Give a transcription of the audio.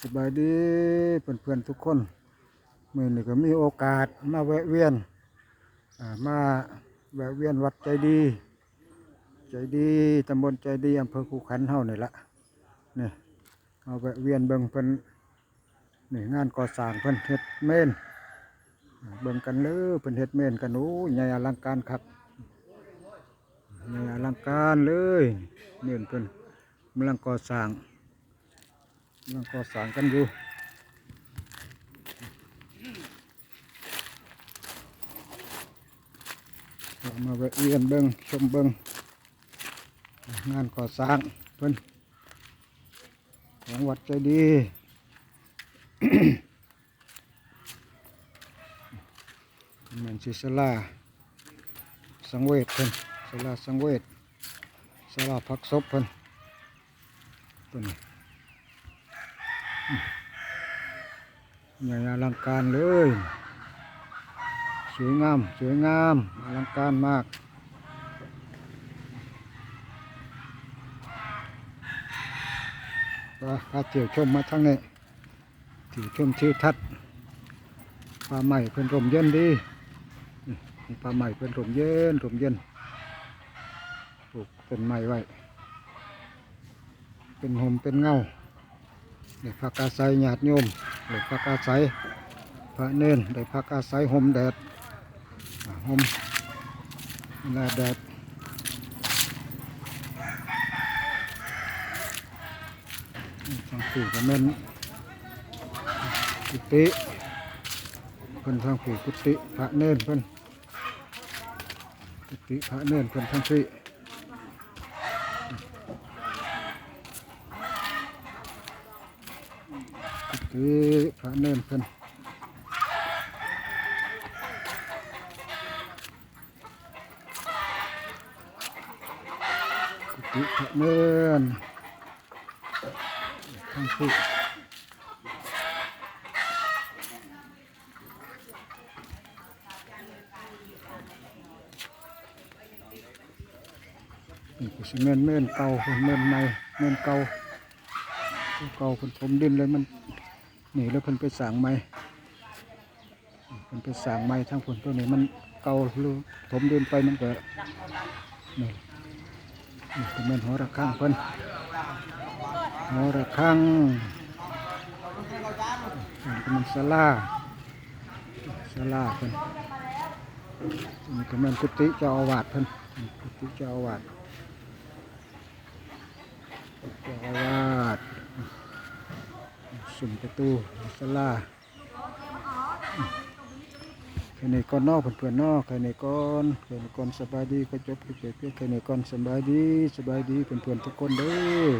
สบายดีเพื่อนๆทุกคนมื่อนี้ก็มีโอกาสมาแวะเวียนมาแวะเวียนวัดใจดี ใจดีตำบลใจดีอำเภอคูขันเฮานี่ละนี่มาแวะเวียนเบิ่งเพิ่นนี่งานก่อสร้างเพิ่นเฮ็ดเมนเบิ่งกันเลยเพิ่นเฮ็ดเมนกันโอ้ใหญ่อลังการครับใหญ่อลังการเลยเมนเพิ่นกำลังก่อสร้าง ยังก่อสร้างกันอยู่มาแวะเวียนเบิงชมเบิงงานก่อสร้างเพิ่นของวัดใจดีเหมือนศิศลาสังเวชเพิ่นศาลาสังเวชศาลาพักศพเพิ่นตัวนี้ ใหญ่อลังการเลย สวยงาม สวยงามอลังการมากก็พาเที่ยวชมมาทั้งนี้เที่ยวชมทิวทัศน์ป่าใหม่เป็นรมเย็นดีป่าใหม่เป็นรมเย็นรมเย็นปลูกต้นไม้ไว้ เป็นห่มเป็นเงา ได้พักอาศัยญาติโยมได้พักอาศัยพระเนนได้พักอาศัยห่มแดดอ่าห่มแลแดดทางผีก็แม่นกุฏิเพิ่นทางผีกุฏิพระเนนเพิ่นกุฏิพระเนนเพิ่นทางผี คือพระเนิ่นเพิ่นกุฏิพระเนิ่นทั้งผู้นี่ก็สิเงินเนินเก่าเพิ่นใหม่เนินเก่าเก่าเพิ่นถมดินเลยมัน นี่แล้วเพิ่นไปสร้างใหม่เพิ่นไปสร้างใหม่ทั้งผลตัวนี้มันเก่าหรือถมดินไปมันก็นี่นี่เป็นแม่นหัวระฆังเพิ่นหัวระฆังนี่ก็นศาลาศาลาเพิ่นนี่ก็แม่นกุฏิเจ้าอาวาสเพิ่นกุฏิเจ้าอาวาสเจ้าอาวาส สุ่มประตูสลาใครในก้อนนอกเพื่อนๆนอกใครในก้อนใครในก้อนสบายดีก็จบก็เกิดใครในก้อนสบายดีสบายดีเพื่อนๆทุกคนเด้อ